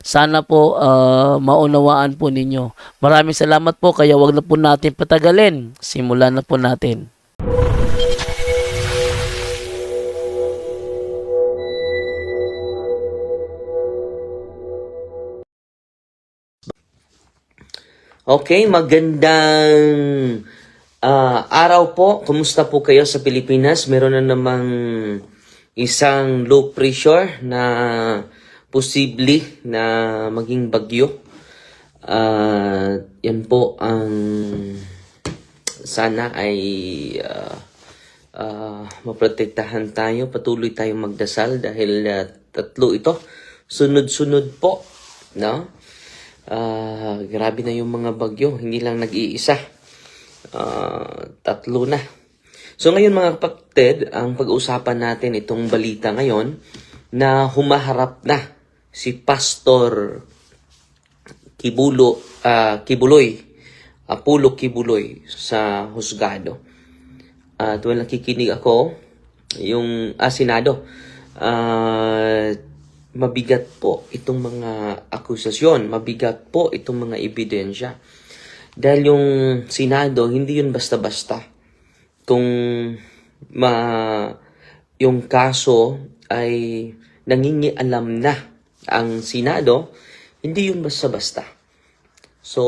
Sana po ah, maunawaan po ninyo. Maraming salamat po kaya wag na po natin patagalin. Simulan na po natin. Okay, magandang ah, araw po. Kumusta po kayo sa Pilipinas? Meron na namang isang low pressure na posible na maging bagyo. Ah, yan po ang sana ay ah, ah, maprotektahan tayo. Patuloy tayong magdasal dahil ah, tatlo ito. Sunod-sunod po. No? Ah, grabe na yung mga bagyo, hindi lang nag-iisa. Ah, tatlo na. So ngayon mga kapatid, ang pag-uusapan natin itong balita ngayon na humaharap na si Pastor Kibulo, ah, Kibuloy, Apulo Kibuloy sa husgado. At well, nakikinig ako, yung Senado, ah, mabigat po itong mga akusasyon, mabigat po itong mga ebidensya. Dahil yung Senado, hindi yun basta-basta. Kung ma yung kaso ay nangingialam na ang Senado, hindi yun basta-basta. So,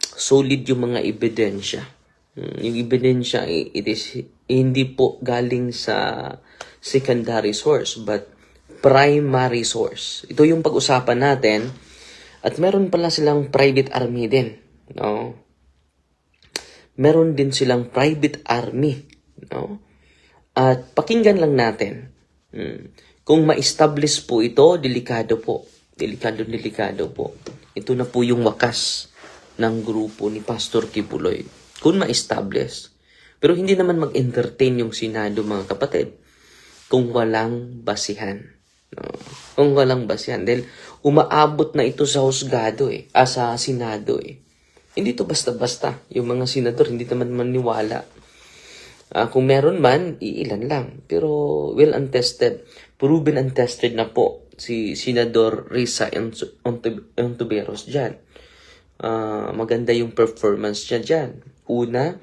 solid yung mga ebidensya. Mm, Yung ebidensya, it is hindi po galing sa secondary source, but primary source. Ito yung pag-usapan natin. At meron pala silang private army din. No? Meron din silang private army. No? At pakinggan lang natin. Hmm. Kung ma-establish po ito, delikado po. Delikado, delikado po. Ito na po yung wakas ng grupo ni Pastor Kibuloy. Kung ma-establish. Pero hindi naman mag-entertain yung Senado mga kapatid kung walang basihan. No? Kung walang basihan. Dahil umaabot na ito sa husgado eh. Ah, sa Senado eh. Hindi to basta-basta. Yung mga senador hindi naman maniwala. Ah, kung meron man, iilan lang. Pero well untested. Proven untested na po si Senador Risa Ontiveros dyan. Ah, maganda yung performance niya dyan. Una,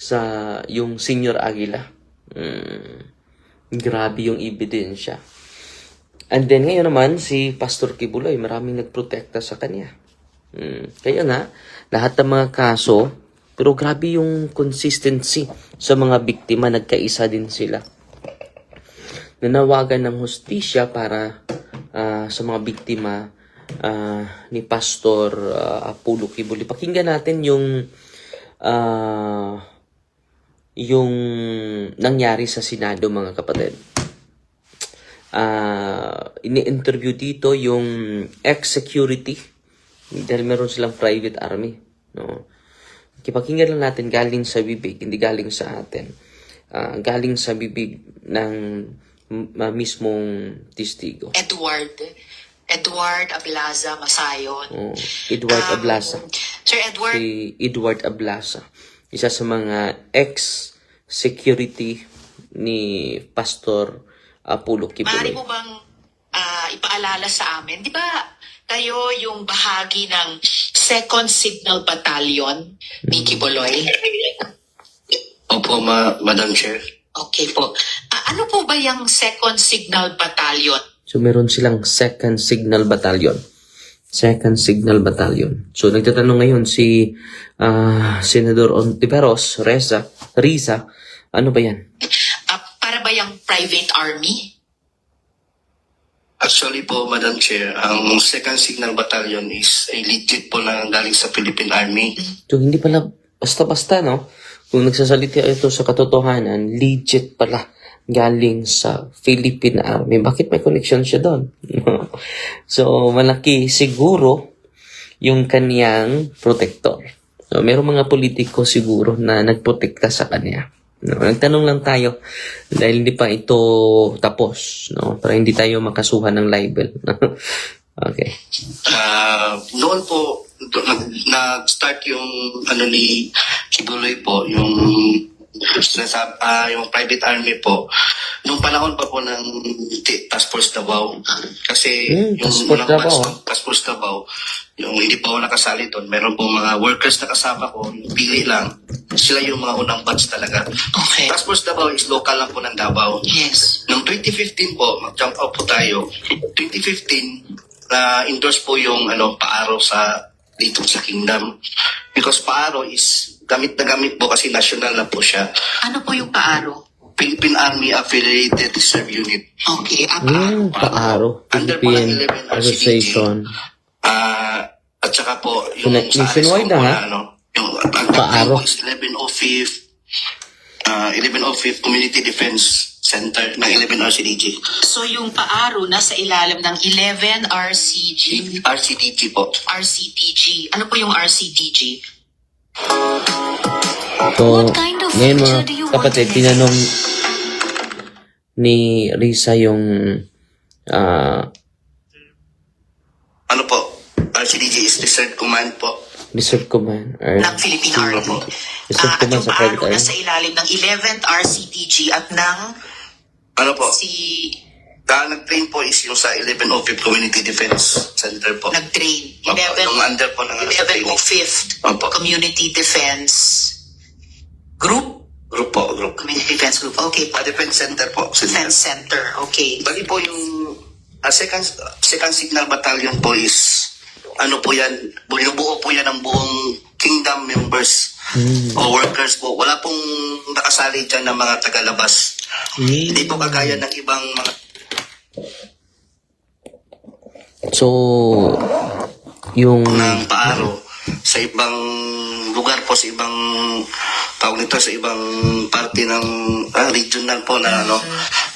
sa yung Senior Aguila. Mm, grabe yung ebidensya. And then ngayon naman, si Pastor Kibuloy, maraming nagprotekta sa kanya. Mm, kaya nga, lahat ng mga kaso, pero grabe yung consistency sa mga biktima, nagkaisa din sila. Nanawagan ng hustisya para ah, sa mga biktima ah, ni Pastor ah, Apollo Kibuloy. Pakinggan natin yung ah, yung nangyari sa Senado mga kapatid ah ini-interview dito yung ex-security dahil meron silang private army. No? Kipakinggan lang natin galing sa bibig, hindi galing sa atin. Ah, galing sa bibig ng mismong testigo. Edward. Edward Ablaza Masayon. Oh, Edward Um, Ablasa. Sir Edward, Si Edward Ablasa. Isa sa mga ex-security ni Pastor Apollo maaari Kibuloy. mo bang ah, ipaalala sa amin, di ba kayo yung bahagi ng Second Signal Battalion ni Kiboloy? Opo, ma Madam Chair. Okay po. Ano po ba yung Second Signal Battalion? So meron silang second signal battalion. Second signal battalion. So nagtatanong ngayon si ah, Senador Ontiveros, Reza, Riza, ano ba yan? Ah, para ba yung private army? Actually po, Madam Chair, ang Second Signal Battalion is a legit po na galing sa Philippine Army. So hindi pala basta-basta, no? kung nagsasalita ito sa katotohanan, legit pala galing sa Philippine Army. Bakit may connection siya doon? so, malaki siguro yung kanyang protector. So, merong mga politiko siguro na nagprotekta sa kanya. No, nagtanong lang tayo dahil hindi pa ito tapos, no? Para hindi tayo makasuhan ng libel. okay. Ah, noon po, nag-start yung ano ni Kibuloy po, yung sinasab, ah, yung private army po. Nung panahon pa po ng T- Task Force Davao. Kasi Hmm, yung Task Force unang Davao, batch ah. Task Force Davao, yung hindi pa ako nakasali doon, meron po mga workers na kasama ko, pili lang. Sila yung mga unang batch talaga. Okay. Task Force Davao is local lang po ng Davao. Yes. Noong 2015 po, mag-jump out po tayo. 2015, na endorse po yung ano, paaro sa dito sa Kingdom. Because paaro is gamit na gamit po kasi national na po siya. Ano po yung paaro? Philippine Army Affiliated Reserve Unit. Okay, ah, paaro. paaro. Under po ng Philippine 11 RCDG. Association. Ah, at saka po, yung Connect- sa nationwide na, ha? ano, yung ang Paaro. is 1105 ah 1105 Community Defense Center ng 11 RCDG. So yung paaro nasa ilalim ng 11 RCG, RCDG po. RCTG. Ano po yung RCTG? So, What kind of ngayon mga future do you want kapatid, in? tinanong ni Risa yung ah, Ano po? RCDG is Reserve Command po. Reserve command or ng Philippine Army. reserve Ah, at command yung sa private army. nasa ilalim ng 11th RCTG at ng Ano po? si Dahil nag-train po is yung sa 1105 Community Defense Center po. nag-train. Opo, 11, yung under po ng ano, sa training. 1105th Opo. Community Defense Group? Group po, group. Community Defense Group. Okay po. Ah, Defense Center po. Defense Center. Okay. Bali po yung ah, second, second Signal Battalion po is ano po yan, binubuo po yan ng buong kingdom members o workers po. Wala pong nakasali dyan ng mga tagalabas. Hindi po kagaya ng ibang mga So, yung ng paaro sa ibang lugar po, sa ibang tawag nito, sa ibang parte ng ah, regional po na ano,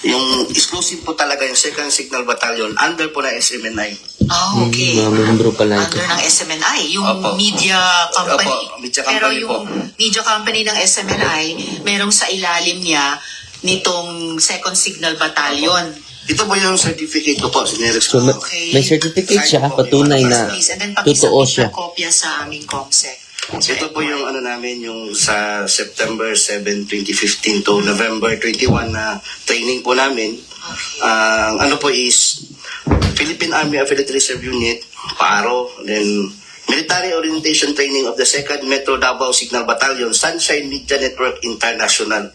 yung exclusive po talaga yung second signal battalion under po na SMNI. Oh, okay. mga membro pala ito. Under ng SMNI, yung Opo. media company. Opo, media Pero company yung po. media company ng SMNI, merong sa ilalim niya nitong Second Signal Battalion. Ito po yung certificate ko po, sinerex So, ko. ma- Okay. may certificate siya, patunay na Please, and then totoo pakisubmit siya. na kopya sa aming COMSEC. Ito po yung ano namin, yung sa September 7, 2015 to November 21 na training po namin. Ang ano po is Philippine Army Affiliate Reserve Unit, PARO, then Military Orientation Training of the 2nd Metro Davao Signal Battalion, Sunshine Media Network International.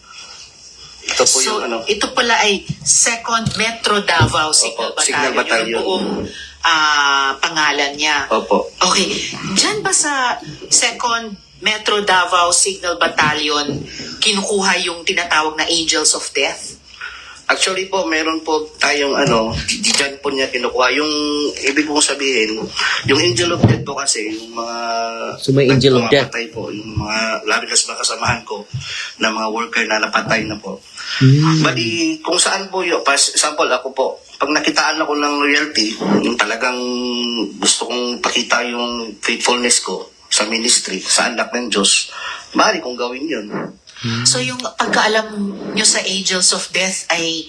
Ito po So, yung ano. ito pala ay Second Metro Davao Signal Opo, Battalion. Signal Battalion. Yung buong ah, pangalan niya. Opo. Okay. Diyan ba sa Second Metro Davao Signal Battalion kinukuha yung tinatawag na Angels of Death? Actually po, meron po tayong ano, dyan po niya kinukuha. Yung ibig kong sabihin, yung angel of death po kasi, yung mga... So, may angel of death. Patay po, yung mga, lalo na sa mga kasamahan ko, na mga worker na napatay na po. Hmm. Bali, kung saan po yun, pas, example ako po, pag nakitaan ako ng royalty, yung talagang gusto kong pakita yung faithfulness ko sa ministry, sa anak ng Diyos, maaari kong gawin yun. So yung pagkaalam nyo sa Angels of Death ay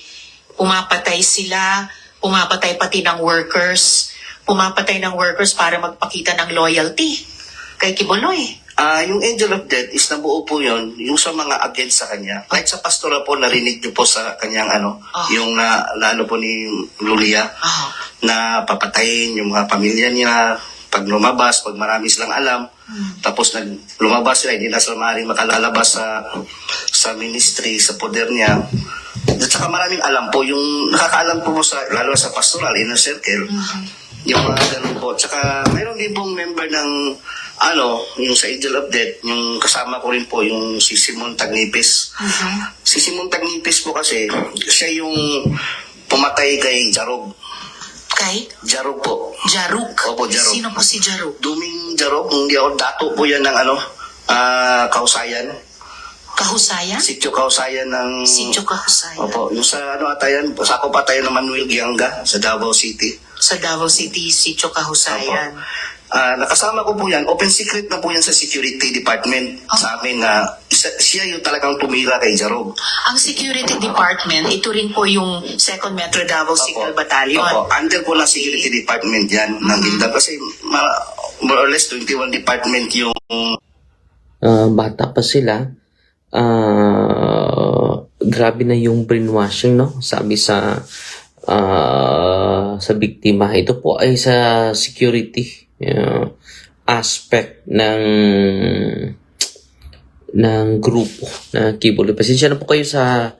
pumapatay sila, pumapatay pati ng workers, pumapatay ng workers para magpakita ng loyalty kay Kibuloy. Ah, yung angel of death is nabuo po yun, yung sa mga against sa kanya. Kahit sa pastora po, narinig niyo po sa kanyang ano, Ah. yung na, ano po ni Lulia, Ah. na papatayin yung mga pamilya niya, pag lumabas, pag marami silang alam, tapos nag lumabas sila, hindi na sila maaaring makalalabas sa sa ministry, sa poder niya. At saka maraming alam po, yung nakakaalam po mo sa, lalo sa pastoral, inner circle, yung mga ganun po. Tsaka mayroon din pong member ng ano, yung sa Angel of Death, yung kasama ko rin po, yung si Simon Tagnipis. Si Simon Tagnipis po kasi, siya yung pumatay kay Jarog. Kay Jarog po. Jaruk. Opo, Jaruk. Sino po si Jaruk? Duming Jarog, hindi ako dato po yan ng ano, ah kausayan. Kahusayan? Sityo Kausayan ng... Sityo Kahusayan. Opo, yung sa ano atayan, sakop atayan ng Manuel Gianga sa Davao City. Sa Davao City, Sityo Kahusayan. Ah, nakasama ko po yan. Open secret na po yan sa security department Oh. sa amin na isa, siya yung talagang tumira kay Jarog. Ang security department, ito rin po yung 2nd Metro Davao Signal Battalion. Opo, under po ng security department yan ng Mm-hmm. Gilda. Kasi ma- more or less 21 department yung Ah, bata pa sila, ah, grabe na yung brainwashing, no? Sabi sa ah, sa biktima, ito po ay sa security ah, aspect ng ng grupo na Kibuloy. Pasensya na po kayo sa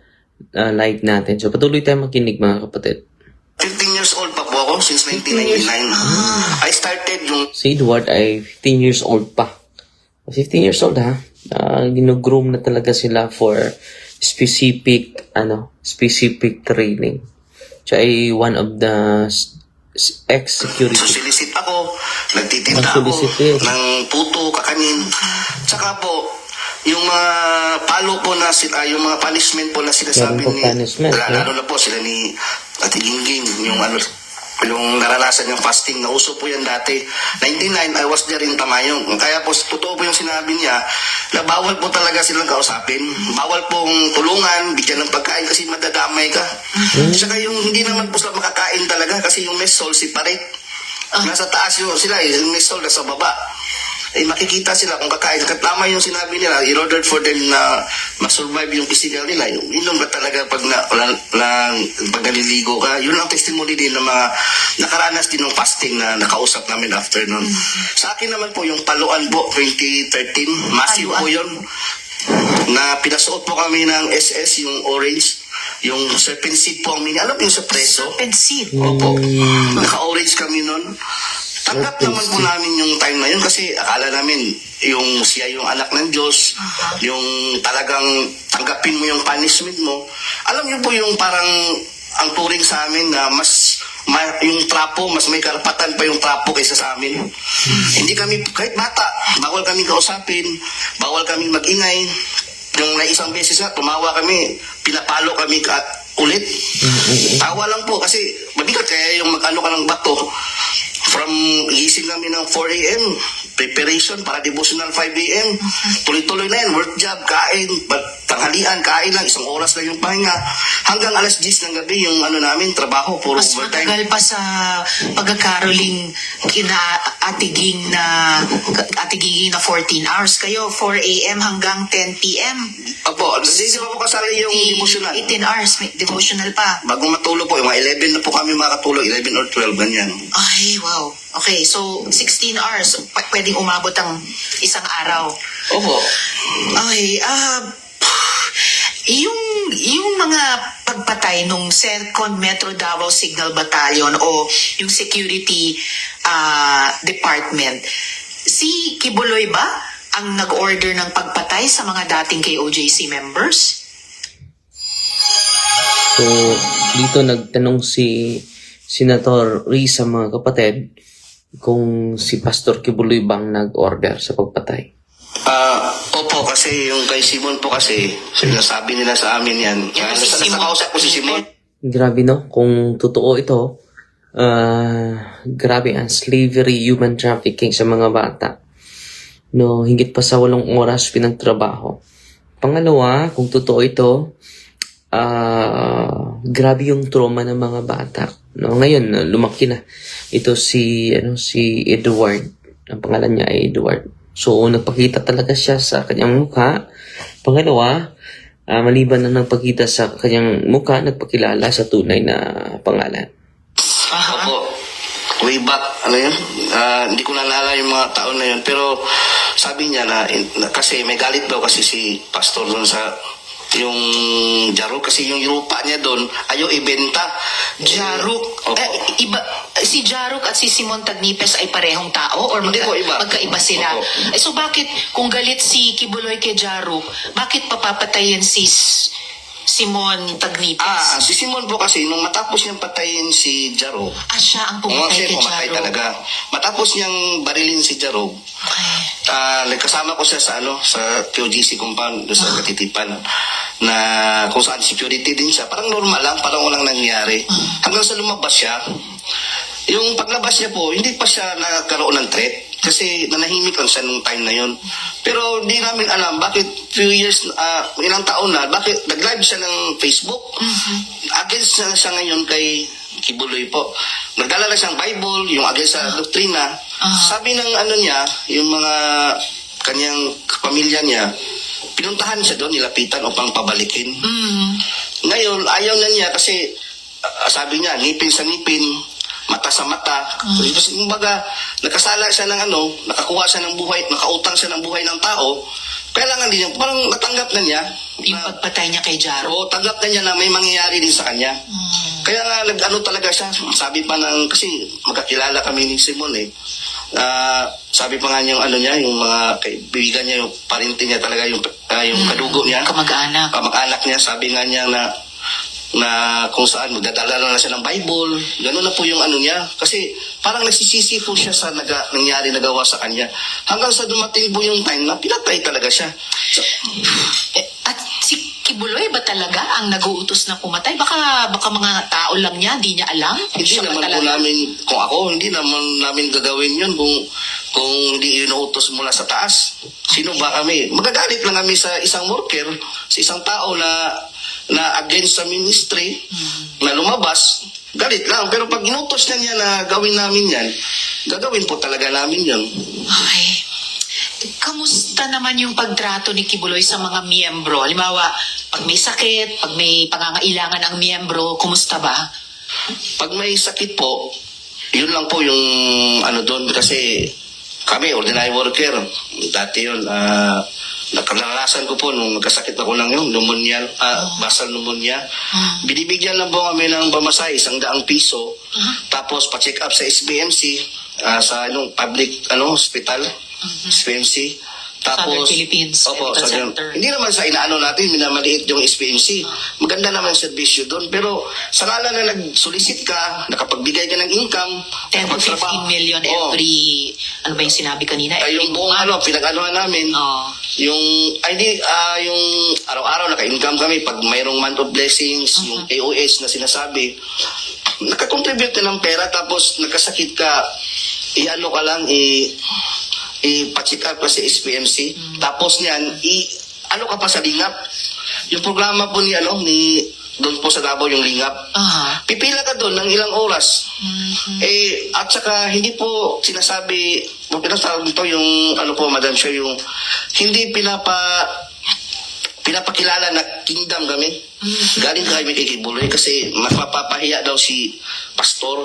ah, live natin. So patuloy tayo makinig mga kapatid. 15 years old pa po ako since 1999. I started yung Si Edward ay 15 years old pa. 15 years old ha. Uh, ginugroom na talaga sila for specific ano specific training. Siya ay one of the ex-security. Ako, nagtitinda ako ng puto, kakanin. Tsaka po, yung mga palo po na sila, yung mga punishment po na sinasabi ni, punishment, lalo, eh. lalo na po sila ni Ate Gingging, yung ano, yung naranasan yung fasting, nauso po yan dati. 99, I was there in Tamayong. Kaya po, totoo po yung sinabi niya, na bawal po talaga silang kausapin. Bawal pong tulungan, bigyan ng pagkain kasi madadamay ka. Saka yung hindi naman po sila makakain talaga kasi yung mess hall separate. Nasa taas yung sila, eh, yung mess hall nasa baba. Eh, makikita sila kung kakain. Tama yung sinabi nila, in order for them na masurvive yung physical nila, yung inom ba talaga pag na, wala, na, pag naliligo ka, yun ang testimony din ng mga nakaranas din ng fasting na nakausap namin after nun. Sa akin naman po, yung paluan po, 2013, massive po yun. Na pinasuot po kami ng SS, yung orange, yung serpent seed po ang mini. Alam mo yung sa preso? Pensit. Opo. Naka-orange kami nun. Tanggap naman po namin yung time na yun kasi akala namin yung siya yung anak ng Diyos, yung talagang tanggapin mo yung punishment mo. Alam niyo po yung parang ang turing sa amin na mas ma- yung trapo, mas may karapatan pa yung trapo kaysa sa amin. Hindi kami, kahit bata, bawal kami kausapin, bawal kami magingay. Yung na isang beses na, tumawa kami, pinapalo kami ka ulit. Tawa lang po kasi mabigat kaya yung mag-ano ka ng bato. From gising kami ng 4 a.m. Preparation para devotional 5 a.m. Tuloy-tuloy na yan. Work job, kain, tanghalian, kain lang. Isang oras lang yung pahinga. Hanggang alas 10 ng gabi yung ano namin, trabaho, puro Mas overtime. matagal pa sa pagkakaroling kina atiging na atiging na 14 hours kayo 4 a.m. hanggang 10 p.m. Opo, hindi di ba po kasali yung devotional? 18 hours may devotional pa. Bago matulog po, yung mga 11 na po kami makatulog, 11 or 12, ganyan. Ay, wow. Okay, so 16 hours p- pwedeng umabot ang isang araw. Opo. Okay, ah yung yung mga pagpatay nung Second Metro Davao Signal Battalion o yung security ah, department, si Kibuloy ba ang nag-order ng pagpatay sa mga dating KOJC members? So, dito nagtanong si Senator Risa mga kapatid kung si Pastor Kibuloy bang nag-order sa pagpatay. Ah, opo, kasi yung kay Simon po kasi, sinasabi nila sa amin yan. Yung Kaya si Simon. nakausap ko si Simon. Grabe no, kung totoo ito, ah grabe ang slavery, human trafficking sa mga bata. No, higit pa sa walong oras pinagtrabaho. Pangalawa, kung totoo ito, ah grabe yung trauma ng mga bata. No, ngayon lumaki na. Ito si ano si Edward. Ang pangalan niya ay Edward. So nagpakita talaga siya sa kanyang mukha. Pangalawa, ah, maliban na nagpakita sa kanyang mukha, nagpakilala sa tunay na pangalan. Opo. Way back, ano yun? Ah, hindi ko naalala yung mga taon na yun. Pero sabi niya na, na- kasi may galit daw kasi si pastor doon sa yung Jaro kasi yung lupa niya doon ayaw ibenta. Jaruk. Opo. Eh, iba, si Jaruk at si Simon Tagnipes ay parehong tao or Hindi magka, po, iba. magkaiba sila? Opo. Eh, so bakit kung galit si Kibuloy kay Jaruk, bakit papapatayin si S- Simon Tagnipes? Ah, ah, si Simon po kasi, nung matapos niyang patayin si Jaro, Ah, siya ang pumatay kay pumatay Jaruk. talaga. Matapos niyang barilin si Jaro, Okay. ah, nagkasama ko siya sa ano sa QGC compound doon sa Katitipan na kung saan security din siya. Parang normal lang parang walang nangyari. Hanggang sa lumabas siya. Yung paglabas niya po hindi pa siya nagkaroon ng threat. Kasi nanahimik lang siya nung time na yon pero hindi namin alam bakit few years ah, ilang taon na bakit nag-live siya ng Facebook. Against na siya ngayon kay Kibuloy po. Nagdala na siyang Bible, yung against sa doktrina. Sabi ng ano niya, yung mga kanyang pamilya niya, pinuntahan siya doon, nilapitan upang pabalikin. Mm. Ngayon, ayaw na niya kasi ah, sabi niya, ngipin sa ngipin, mata sa mata. Kasi kumbaga, nakasala siya ng ano, nakakuha siya ng buhay, nakautang siya ng buhay ng tao, kailangan din niya, parang natanggap na niya. Yung na- pagpatay niya kay Jaro. Oo, tanggap na niya na may mangyayari din sa kanya. Kaya nga, nag-ano talaga siya. Sabi pa ng, kasi magkakilala kami ni Simon eh. Ah, sabi pa nga niya yung ano niya, yung mga kaibigan niya, yung parinti niya talaga, yung, ah, yung kadugo niya. Kamag-anak. Kamag-anak niya, sabi nga niya na na kung saan magdadala na siya ng Bible. Ganun na po yung ano niya. Kasi parang nagsisisi po siya sa naga, nangyari nagawa sa kanya. Hanggang sa dumating po yung time na pinatay talaga siya. So, Eh, Kibuloy ba talaga ang nag-uutos na pumatay? Baka baka mga tao lang niya, di niya alam. Hindi Siya ba naman po talaga? namin, kung ako, hindi naman namin gagawin yun kung, kung hindi inuutos mula sa taas. Sino ba kami? Magagalit lang kami sa isang worker, sa isang tao na na against sa ministry, na lumabas, galit lang. Pero pag inutos na niya na gawin namin yan, gagawin po talaga namin yun. Ay, kamusta naman yung pagtrato ni Kibuloy sa mga miyembro? Halimbawa, pag may sakit, pag may pangangailangan ang miyembro, kumusta ba? Pag may sakit po, yun lang po yung ano doon kasi kami, ordinary worker, dati yun, ah nakalalasan ko po nung nagkasakit ako ng yun, pneumonia, ah, basal pneumonia. Binibigyan lang po kami ng bamasay, isang daang piso. Tapos pa-check up sa SBMC, ah, sa anong public ano hospital, SBMC. Southern Philippines Opo, Medical Southern- Center. Hindi naman sa inaano natin, minamaliit yung SPMC. Maganda naman yung serbisyo doon. Pero sa ngala na nag-solicit ka, nakapagbigay ka ng income, 10 to 15 nakapagtrabaho. million Oo. every, ano ba yung sinabi kanina? Ay, Every yung buong month. ano, pinag-anohan namin, Oo. yung, ay di, ah, yung araw-araw naka-income kami pag mayroong month of blessings, yung AOS na sinasabi, nakakontribute ka ng pera tapos nagkasakit ka, i-ano ka lang, i- i-pacheck up ka sa SPMC, tapos niyan, i- ano ka pa sa lingap. Yung programa po ni, ano, ni, doon po sa Davao yung lingap. Aha. Pipila ka doon ng ilang oras. Eh, at saka hindi po sinasabi, pinasawag nito yung, ano po, Madam Chair, yung hindi pinapa, pinapakilala na kingdom kami. Galing kami kay Kibuloy kasi mapapahiya daw si pastor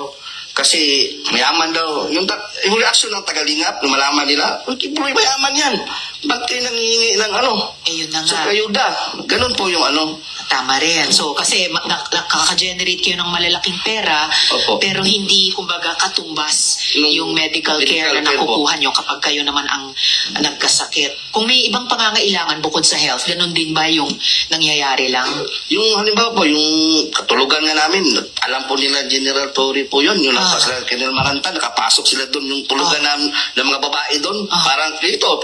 kasi mayaman daw. Yung, yung reaction ng tagalingap, malaman nila, "Uy, Kibuloy, mayaman yan. Ba't kayo nangihingi ng ano? Eh, yun na Sa nga. kayuda. Ganun po yung ano. Tama rin. So, kasi ma- nak- nakaka-generate kayo ng malalaking pera, Opo. pero hindi, kumbaga, katumbas Yung yung medical, medical care na care po. nakukuha nyo kapag kayo naman ang nagkasakit. Kung may ibang pangangailangan bukod sa health, ganun din ba yung nangyayari lang? Yung halimbawa po, yung katulugan nga namin, alam po nila General Torre po yun, yung Ah. nagpas sila General Maranta, nakapasok sila doon, yung tulugan namin ng mga babae doon, Ah. parang dito,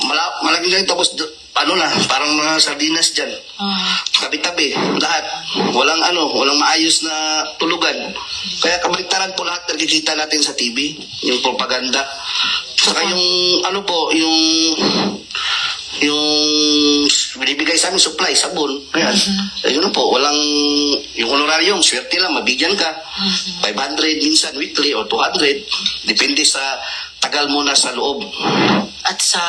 mala, malaki ganito, tapos ano na, parang mga sardinas dyan. Ah. Tabi-tabi, lahat. Walang ano, walang maayos na tulugan. Kaya kabaliktaran po lahat nakikita natin sa TV, yung propaganda. Saka yung ano po, yung yung binibigay sa amin supply, sabon. Ayan. Ayun na po, walang yung honorarium, swerte lang, mabigyan ka. 500 minsan weekly o 200. Depende sa tagal mo na sa loob. At sa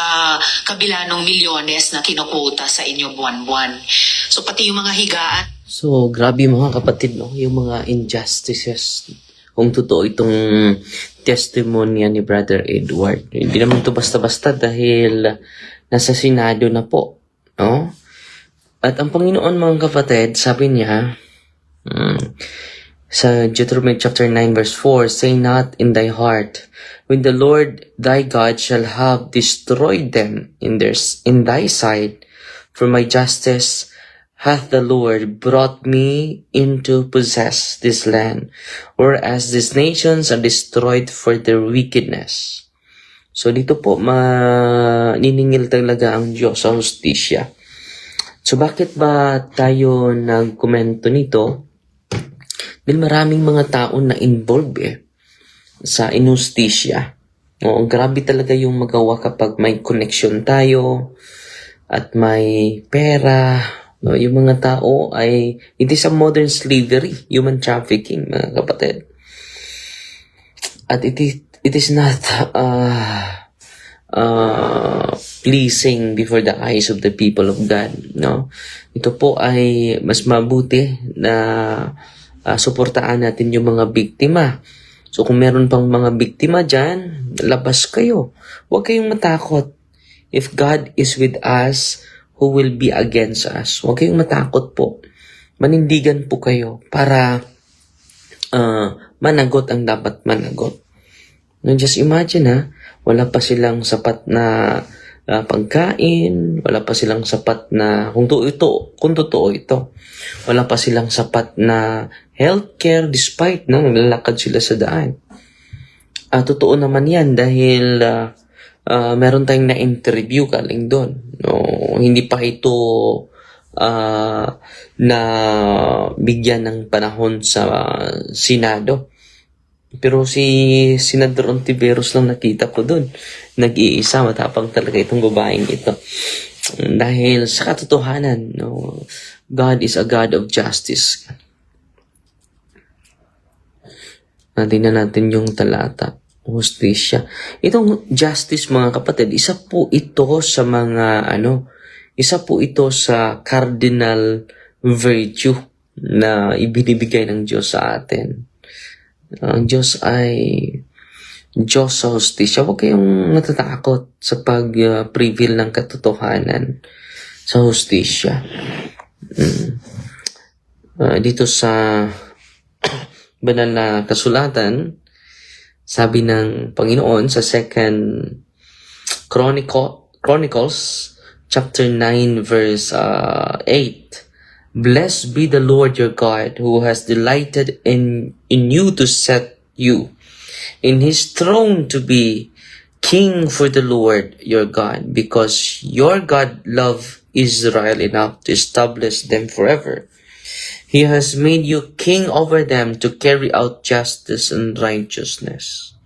kabila ng milyones na kinukuta sa inyo buwan-buwan. So, pati yung mga higaan, So, grabe mga kapatid, no? Yung mga injustices. Kung totoo itong testimonya ni Brother Edward. Hindi naman to basta-basta dahil nasa Senado na po. No? At ang Panginoon mga kapatid, sabi niya, mm, sa Deuteronomy chapter 9 verse 4, Say not in thy heart, when the Lord thy God shall have destroyed them in, their, in thy sight, for my justice hath the Lord brought me in to possess this land, whereas these nations are destroyed for their wickedness. So dito po maniningil talaga ang Diyos sa hustisya. So bakit ba tayo nagkomento nito? Dahil maraming mga tao na involved eh sa inustisya. Oo, grabe talaga yung magawa kapag may connection tayo at may pera. No, yung mga tao ay it is a modern slavery, human trafficking, mga kapatid. At it is, it is not uh, uh, pleasing before the eyes of the people of God. No? Ito po ay mas mabuti na uh, suportaan natin yung mga biktima. So kung meron pang mga biktima dyan, labas kayo. Huwag kayong matakot. If God is with us, who will be against us? Huwag kayong matakot po. Manindigan po kayo para uh, managot ang dapat managot. No, just imagine ha, wala pa silang sapat na ah, pagkain, wala pa silang sapat na kung to ito, kung totoo ito. Wala pa silang sapat na healthcare despite na naglalakad sila sa daan. Ah, totoo naman 'yan dahil ah, ah, meron tayong na-interview galing doon. No, hindi pa ito ah, na bigyan ng panahon sa Senado. Pero si Senador Ontiveros lang nakita ko doon. Nag-iisa, matapang talaga itong babaeng ito. Dahil sa katotohanan, no, God is a God of justice. Natin na natin yung talata. Justisya. Itong justice, mga kapatid, isa po ito sa mga, ano, isa po ito sa cardinal virtue na ibinibigay ng Diyos sa atin. Ang Diyos ay Diyos sa hostisya. Huwag kayong natatakot sa pag-prevail ng katotohanan sa hostisya. Mm. Ah, dito sa banal na kasulatan, sabi ng Panginoon sa second Chronicle, Chronicles chapter 9 verse uh, 8 Blessed be the Lord your God who has delighted in in you to set you in his throne to be king for the Lord your God because your God loved Israel enough to establish them forever. He has made you king over them to carry out justice and righteousness.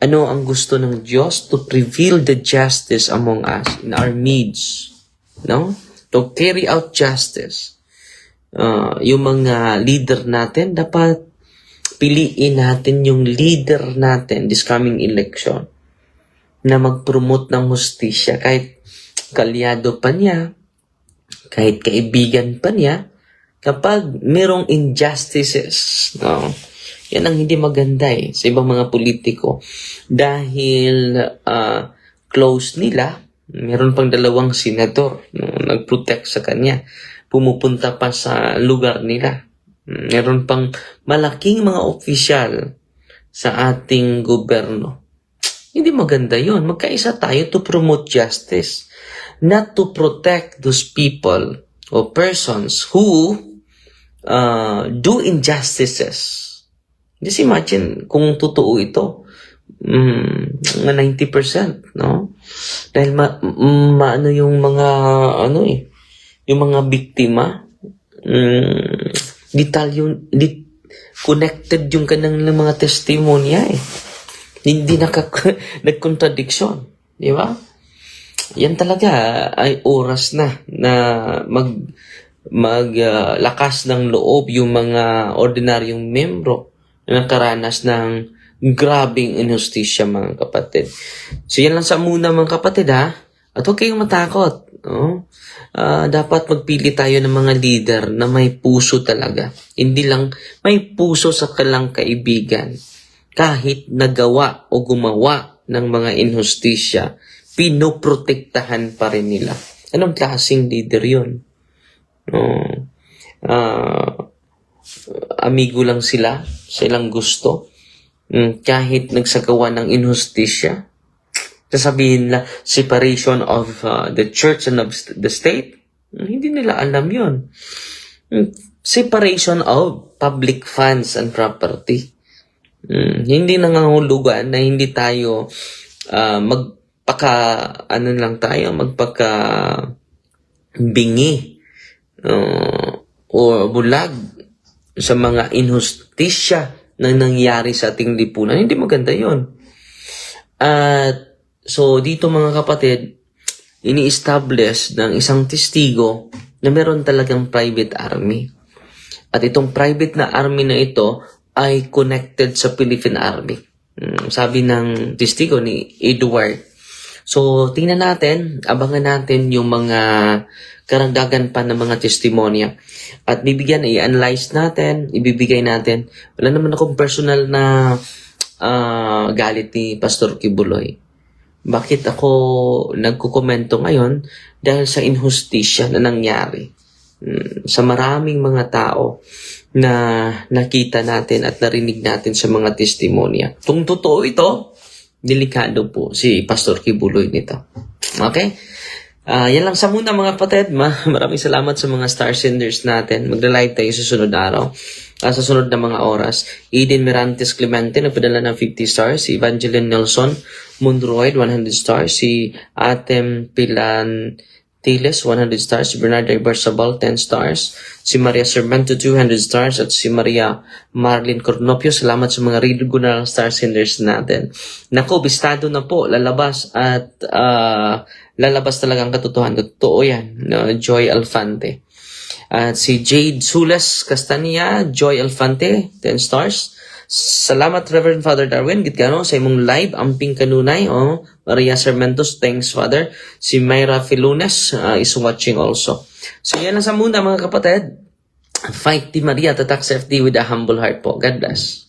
Ano ang gusto ng Diyos? To prevail the justice among us in our midst. No? To carry out justice. Uh, yung mga leader natin, dapat piliin natin yung leader natin this coming election na mag-promote ng hustisya kahit kalyado pa niya, kahit kaibigan pa niya, kapag merong injustices, no? Yan ang hindi maganda eh, sa ibang mga politiko. Dahil ah, close nila, meron pang dalawang senador no, nag-protect sa kanya. Pumupunta pa sa lugar nila. Meron pang malaking mga opisyal sa ating gobyerno. Hindi maganda yon. Magkaisa tayo to promote justice. Not to protect those people or persons who uh, do injustices. Just imagine kung totoo ito. Mm, mga 90%, no? Dahil ma, m- maano yung mga, ano eh, yung mga biktima, mm, detal yung, di, connected yung kanang mga testimonya eh. Hindi naka, nag-contradiction. Di ba? Yan talaga ay oras na na mag maglakas ng loob yung mga ordinaryong membro na nakaranas ng grabing injustisya mga kapatid. So yan lang sa muna mga kapatid ha. At huwag kayong matakot. No? Ah, dapat magpili tayo ng mga leader na may puso talaga. Hindi lang may puso sa kalang kaibigan. Kahit nagawa o gumawa ng mga injustisya, pinoprotektahan pa rin nila. Anong klaseng leader yun? No? Ah, amigo lang sila, silang gusto. Mm, kahit nagsagawa ng injustisya, sasabihin na separation of uh, the church and of the state, mm, hindi nila alam yon. Mm, Separation of public funds and property. Mm, hindi nangangulugan na hindi tayo ah, magpaka, ano lang tayo, magpaka bingi uh, o bulag sa mga inhustisya na nangyari sa ating lipunan. Hindi maganda yon. At so dito mga kapatid, ini-establish ng isang testigo na meron talagang private army. At itong private na army na ito ay connected sa Philippine Army. Mm, Sabi ng testigo ni Edward. So, tingnan natin, abangan natin yung mga karagdagan pa ng mga testimonya. At bibigyan, i-analyze natin, ibibigay natin. Wala naman akong personal na ah, galit ni Pastor Kibuloy. Bakit ako nagkukomento ngayon? Dahil sa inhustisya na nangyari mm, sa maraming mga tao na nakita natin at narinig natin sa mga testimonya. Kung totoo ito, delikado po si Pastor Kibuloy nito. Okay? Ah, yan lang sa muna mga kapatid. Ma maraming salamat sa mga star senders natin. Magla-live tayo sa sunod araw. Ah, sa sunod na mga oras. Eden Mirantes Clemente, nagpadala ng 50 stars. Si Evangeline Nelson Mundroid, 100 stars. Si Atem Pilan Tiles, 100 stars. Si Bernardo Ibarzabal, 10 stars. Si Maria Sermento, 200 stars. At si Maria Marlene Cornopio, salamat sa mga regular star senders natin. Nako, bistado na po, lalabas at ah, lalabas talaga ang katotohanan. Totoo yan. No? Joy Alfante. At si Jade Sules Castania, Joy Alfante, 10 stars. Salamat Reverend Father Darwin, gitgano sa imong live amping kanunay oh. Maria Sermentos, thanks Father. Si Myra Filunes uh, is watching also. So yan lang sa muna mga kapatid. Fight Team Maria, tatak sa FD with a humble heart po. God bless.